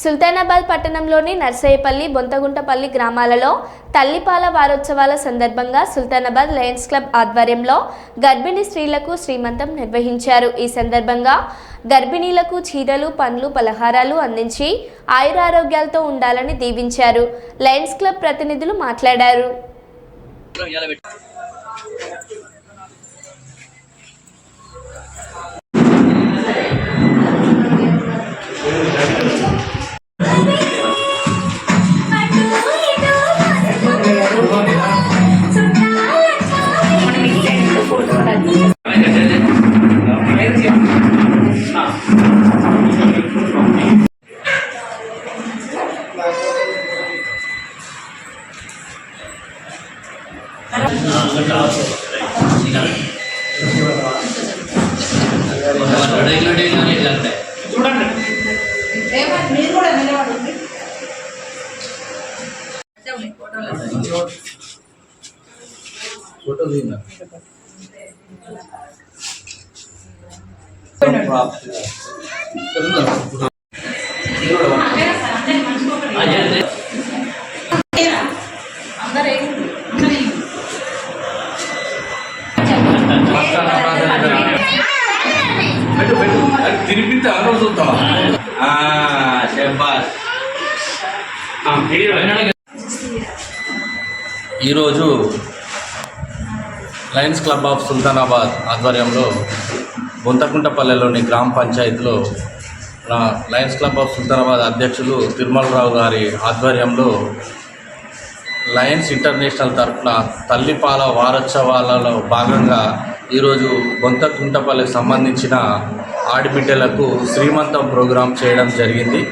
సుల్తానాబాద్ పట్టణంలోని నర్సయ్యపల్లి బొంతగుంటపల్లి గ్రామాలలో తల్లిపాల వారోత్సవాల సందర్భంగా సుల్తానాబాద్ లయన్స్ క్లబ్ ఆధ్వర్యంలో గర్భిణీ స్త్రీలకు శ్రీమంతం నిర్వహించారు. ఈ సందర్భంగా గర్భిణీలకు చీరలు పండ్లు పలహారాలు అందించి ఆయురారోగ్యాలతో ఉండాలని దీవించారు. లయన్స్ క్లబ్ ప్రతినిధులు మాట్లాడారు. రెగ్యులర్ డైలీ ఇట్లా ఉంటాయి రేవంత్ మీరు కూడా నిలబడండి అదే అందరూ తిరిపితే ఈరోజు లయన్స్ క్లబ్ ఆఫ్ సుల్తానాబాద్ ఆధ్వర్యంలో బొంతకుంటపల్లెలోని గ్రామ పంచాయతీలో లయన్స్ క్లబ్ ఆఫ్ సుల్తానాబాద్ అధ్యక్షులు తిరుమలరావు గారి ఆధ్వర్యంలో లయన్స్ ఇంటర్నేషనల్ తరఫున తల్లిపాల వారోత్సవాలలో భాగంగా ఈరోజు బొంతకుంటపల్లికి సంబంధించిన ఆడబిడ్డలకు శ్రీమంతం ప్రోగ్రాం చేయడం జరిగింది.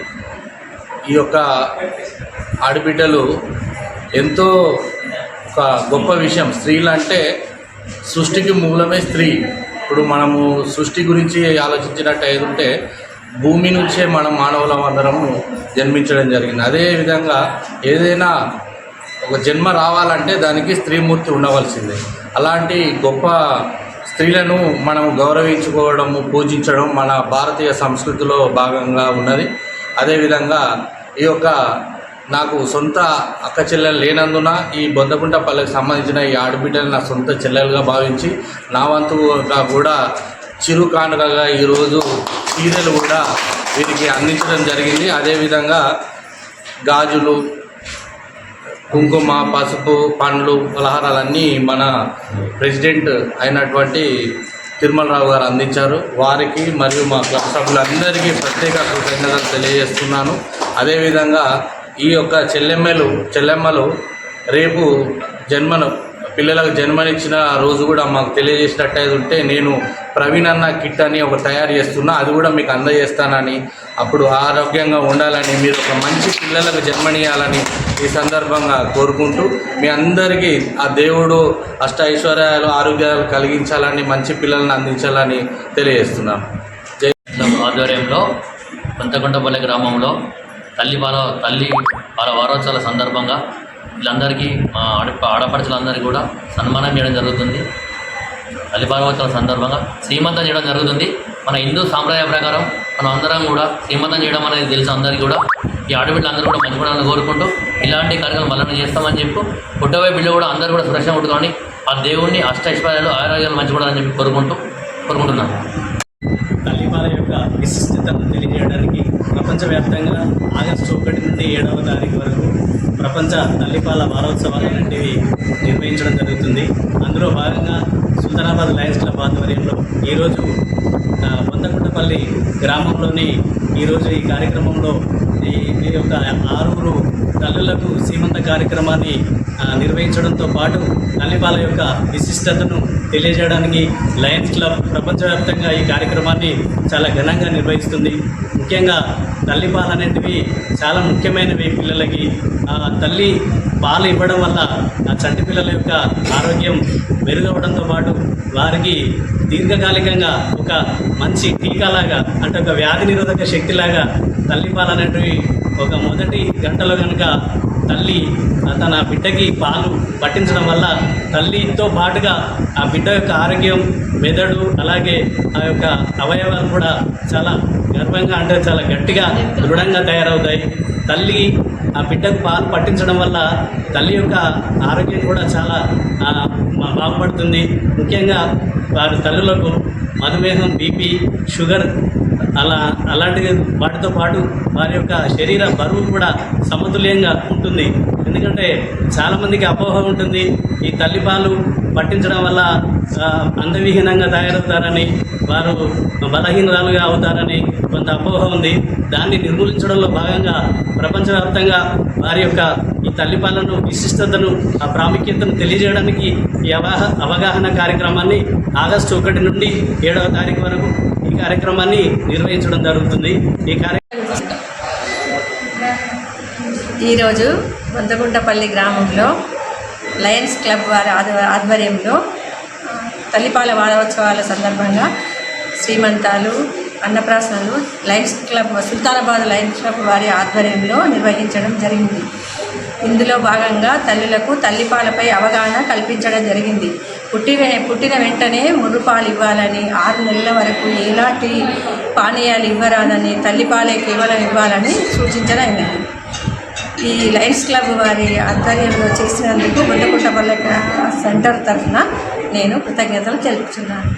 ఈ యొక్క ఆడబిడ్డలు ఎంతో ఒక గొప్ప విషయం. స్త్రీలు అంటే సృష్టికి మూలమే స్త్రీ. ఇప్పుడు మనము సృష్టి గురించి ఆలోచించినట్టు ఏదుంటే భూమి నుంచే మనం మానవులం అందరము జన్మించడం జరిగింది. అదేవిధంగా ఏదైనా ఒక జన్మ రావాలంటే దానికి స్త్రీమూర్తి ఉండవలసిందే. అలాంటి గొప్ప స్త్రీలను మనం గౌరవించుకోవడము పూజించడం మన భారతీయ సంస్కృతిలో భాగంగా ఉన్నది. అదేవిధంగా ఈ యొక్క నాకు సొంత అక్క చెల్లెలు లేనందున ఈ బొద్దకుంటపల్లికి సంబంధించిన ఈ ఆడబిడ్డలు నా సొంత చెల్లెలుగా భావించి నా వంతుగా కూడా చిరు కానుకగా ఈరోజు చీరలు కూడా వీరికి అందించడం జరిగింది. అదేవిధంగా గాజులు కుంకుమ పసుపు పండ్లు పలహారాలన్నీ మన ప్రెసిడెంట్ అయినటువంటి తిరుమలరావు గారు అందించారు. వారికి మరియు మా క్లబ్ సభ్యులందరికీ ప్రత్యేక కృతజ్ఞతలు తెలియజేస్తున్నాను. అదేవిధంగా ఈ యొక్క చెల్లెమ్మలు చెల్లెమ్మలు రేపు జన్మను పిల్లలకు జన్మనిచ్చిన రోజు కూడా మాకు తెలియజేసినట్టయితే ఉంటే నేను ప్రవీణ్ అన్న కిట్ అని ఒక తయారు చేస్తున్నా అది కూడా మీకు అందజేస్తానని అప్పుడు ఆరోగ్యంగా ఉండాలని మీరు ఒక మంచి పిల్లలకు జన్మనియాలని ఈ సందర్భంగా కోరుకుంటూ మీ అందరికీ ఆ దేవుడు అష్ట ఐశ్వర్యాలు ఆరోగ్యాలు కలిగించాలని మంచి పిల్లల్ని అందించాలని తెలియజేస్తున్నాం. జై ఆధ్వర్యంలో కొంతకొండపల్లి గ్రామంలో తల్లి బాల తల్లి వాళ్ళ వారోత్సవాల సందర్భంగా వీళ్ళందరికీ మా ఆడ ఆడపడుచులందరికీ కూడా సన్మానం చేయడం జరుగుతుంది. తల్లి సందర్భంగా శ్రీమంతం చేయడం జరుగుతుంది. మన హిందూ సాంప్రదాయ ప్రకారం మనం అందరం కూడా శ్రీమంతం చేయడం అనేది తెలుసు అందరికీ కూడా. ఈ ఆడబిడ్డలు అందరూ కూడా మంచిపడాలని కోరుకుంటూ ఇలాంటి కార్యక్రమం మళ్ళీ చేస్తామని చెప్పు. పుట్టబోయే బిడ్డ కూడా అందరూ కూడా సురక్షణ ఉంటుకొని ఆ దేవుణ్ణి అష్టైశ్వర్యాలు ఆరోగ్యాలు మంచిపడాలని కూడా అని చెప్పి కోరుకుంటూ కోరుకుంటున్నాను. తల్లిపాల యొక్క విశిష్టతను తెలియజేయడానికి ప్రపంచవ్యాప్తంగా ఆగస్టు ఒకటి నుండి ఏడవ తారీఖు వరకు ప్రపంచ తల్లిపాల వారోత్సవాలు అనేటివి నిర్వహించడం జరుగుతుంది. అందులో భాగంగా సుల్తానాబాద్ లయన్స్ క్లబ్ ఆధ్వర్యంలో ఈరోజు ఆ, గ్రామంలోని. ఈరోజు ఈ కార్యక్రమంలో ఈ యొక్క ఆరుగురు తల్లులకు సీమంత కార్యక్రమాన్ని నిర్వహించడంతో పాటు తల్లిపాల యొక్క విశిష్టతను తెలియజేయడానికి లయన్స్ క్లబ్ ప్రపంచవ్యాప్తంగా ఈ కార్యక్రమాన్ని చాలా ఘనంగా నిర్వహిస్తుంది. ముఖ్యంగా తల్లిపాలు అనేటివి చాలా ముఖ్యమైనవి. పిల్లలకి ఆ తల్లి పాలు ఇవ్వడం వల్ల ఆ చంటి పిల్లల యొక్క ఆరోగ్యం మెరుగవడంతో పాటు వారికి దీర్ఘకాలికంగా ఒక మంచి టీకాలాగా అంటే ఒక వ్యాధి నిరోధక శక్తిలాగా తల్లిపాలు అనేటివి ఒక మొదటి గంటలో కనుక తల్లి తన బిడ్డకి పాలు పట్టించడం వల్ల తల్లితో పాటుగా ఆ బిడ్డ యొక్క ఆరోగ్యం మెదడు అలాగే ఆ యొక్క అవయవాలు కూడా చాలా సందర్భంగా అంటే చాలా గట్టిగా దృఢంగా తయారవుతాయి. తల్లి ఆ బిడ్డకు పాలు పట్టించడం వల్ల తల్లి యొక్క ఆరోగ్యం కూడా చాలా బాగుపడుతుంది. ముఖ్యంగా వారి తల్లులకు మధుమేహం బీపీ షుగర్ అలా అలాంటి వాటితో పాటు వారి యొక్క శరీర బరువు కూడా సమతుల్యంగా ఉంటుంది. ఎందుకంటే చాలామందికి అపోహ ఉంటుంది. ఈ తల్లిపాలు పట్టించడం వల్ల ఆ, అందవిహీనంగా తయారవుతారని వారు బలహీనరాలుగా అవుతారని కొంత అపోహ ఉంది. దాన్ని నిర్మూలించడంలో భాగంగా ప్రపంచవ్యాప్తంగా వారి యొక్క ఈ తల్లిపాలను విశిష్టతను ఆ ప్రాముఖ్యతను తెలియజేయడానికి ఈ అవగాహ అవగాహన కార్యక్రమాన్ని ఆగస్టు ఒకటి నుండి ఏడవ తారీఖు వరకు ఈ కార్యక్రమాన్ని నిర్వహించడం జరుగుతుంది. ఈ కార్యక్రమం ఈరోజు బొంతగుంటపల్లి గ్రామంలో లయన్స్ క్లబ్ వారి ఆధ్వ- ఆధ్వర్యంలో తల్లిపాల వారోత్సవాల సందర్భంగా శ్రీమంతాలు అన్నప్రాసనలు lions club Sultanabad lions club వారి ఆధ్వర్యంలో నిర్వహించడం జరిగింది. ఇందులో భాగంగా తల్లులకు తల్లిపాలపై అవగాహన కల్పించడం జరిగింది. పుట్టిన పుట్టిన వెంటనే మురుపాలు ఇవ్వాలని ఆరు నెలల వరకు ఎలాంటి పానీయాలు ఇవ్వరాదని తల్లిపాలే కేవలం ఇవ్వాలని సూచించడం ఈ లయన్స్ క్లబ్ వారి ఆధ్వర్యంలో చేసినందుకు బుద్ధకుంటపల్లె సెంటర్ తరఫున నేను కృతజ్ఞతలు తెలుపుతున్నాను.